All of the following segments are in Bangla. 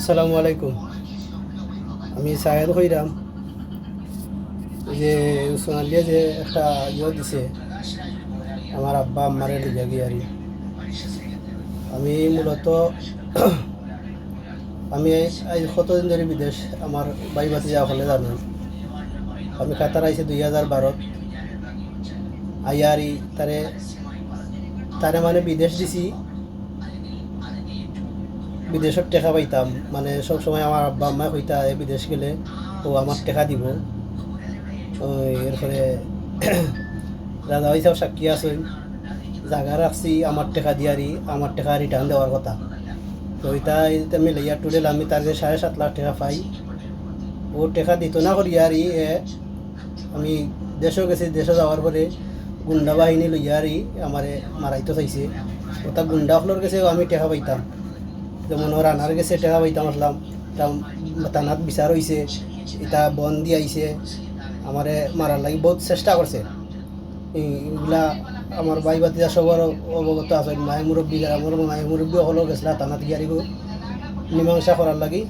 আসসালামু আলাইকুম। আমি সাহেদ হইরাম। এই যে সোনালিয়া যে একটা ইয়ে দিছে, আমার আব্বা আম্মারে লিখে গিয়ে আর আমি মূলত আমি আজ কতদিন ধরে বিদেশ, আমার বাই বাতি যাওয়া হলে জানেন। আমি কাতার আইছি দুই হাজার বারোত। আইয়ারি তারে তারে মানে বিদেশ দিছি। বিদেশত টেকা পাইতাম। মানে সব সময় আমার আব্বা আম্মা কইতা "এ বিদেশ গেলে ও আমার টেকা দিব। এরপরে রাজা হিসাব সাক্ষী আছেন। জায়গা রাখছি, আমার টেকা দিয়ারি আমার টেকা রিটার্ন দেওয়ার কথা। তো ওইটা আমি লইয়া টুডেল আমি তার যে সাড়ে সাত লাখ টাকা পাই, ও টেকা দিত না করি আর এ আমি দেশও গেছি, দেশে যাওয়ার পরে গুন্ডা বাহিনী লইয়ারি আমারে মারাইতে চাইছে। ওটা গুন্ডা হলোর গেছে আমি টেকা পাইতাম। যেমন ওর আনার গেছে টেকা পাইতাম আসলাম তানাত বিচার হয়েছে এটা বন্দি আইছে। আমারে মারার লাগি বহুত চেষ্টা করছে। এগুলা আমার বাই বাতিজা সবার অবগত আছে মায়ে মুরব্বী আমার মায়ে মুরব্বী হলেও গেছিলা, তানাত গিয়ারি গো মীমাংসা করার লাগি।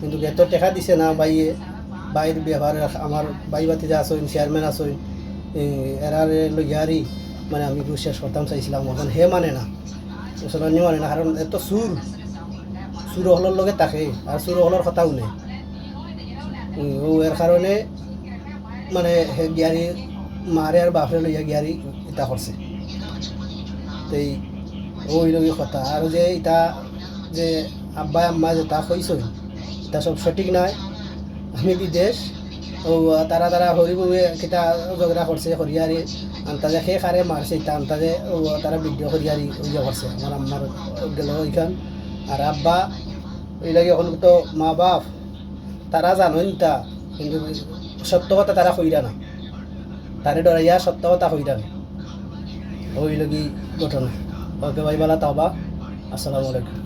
কিন্তু এত টেকা দিছে না বাইয়ে বাইর ব্যবহার আমার বাই বাতিজা আসইন চেয়ারম্যান আসইন এরারে লইয়ারি মানে আমি শেষ করতাম চাইছিলাম। এখন হে মানে না মুসলমানি মানে না কারণ এত সুর সুর হলর লগে থাকে সুর হলর কথাও নেই ও এর কারণে মানে হে গিয়ারি মারে আর বাপরে লইয়া গিয়ারি এটা করছে তেই ওই লগে কথা। আর যে এটা যে আব্বা আম্মা যে তা কইছ এটা সব সঠিক নাই। আমি বিদেশ তারা তারা হরিবুবে কিতা ঝগড়া করছে হরিয়ারি আন্তাজে সে খারে মারছে ইতা আন্তাজে তারা ভিডিও হরিয়ারি ইয়ে করছে আমার আম্মার গেল ওইখান আর আব্বা, ওই লাগে এখন তো মা বাপ, তারা জানেন তা, কিন্তু সত্য কথা তারা কইরা না। তারে ডরাইয়া সত্য কথা কইরা না। ওই লাগি ঘটনা। ওকে ভাই বালা তাবা আসসালামু আলাইকুম।